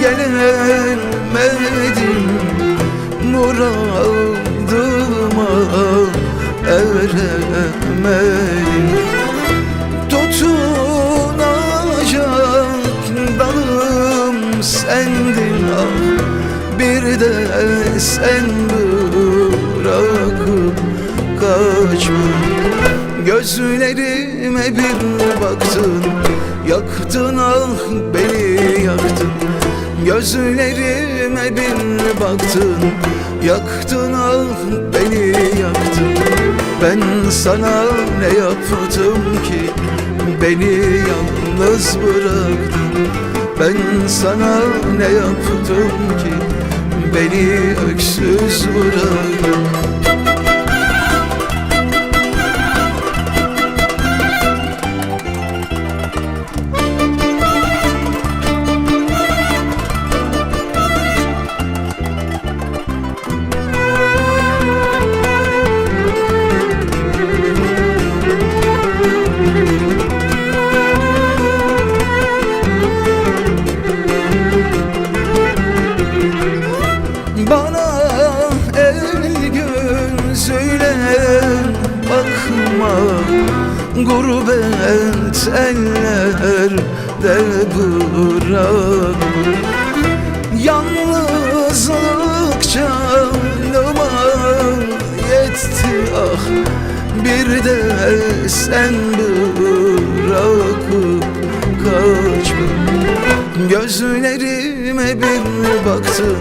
gelemedim Muradıma eremedim Tutunacak dalım sendin ah. Bir de sen bırakıp kaçma. Gözlerime bir baktın Yaktın ah Gözlerime bir baktın Yaktın ah beni yaktın. Ben sana ne yaptım ki Beni yalnız bıraktın? Ben sana ne yaptım ki Beni öksüz bıraktın Gurbet ellerde bırak Yalnızlık canıma yetti ah Bir de sen bırakıp kaçma Gözlerime bir baktın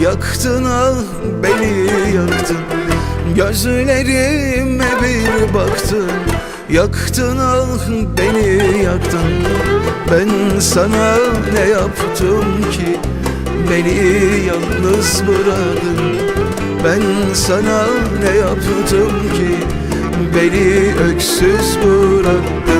Yaktın ah beni yaktın. Gözlerime bir baktın Yaktın ah beni yaktın. Ben sana ne yaptım ki? Beni yalnız bırakın Ben sana ne yaptım ki? Beni öksüz bıraktın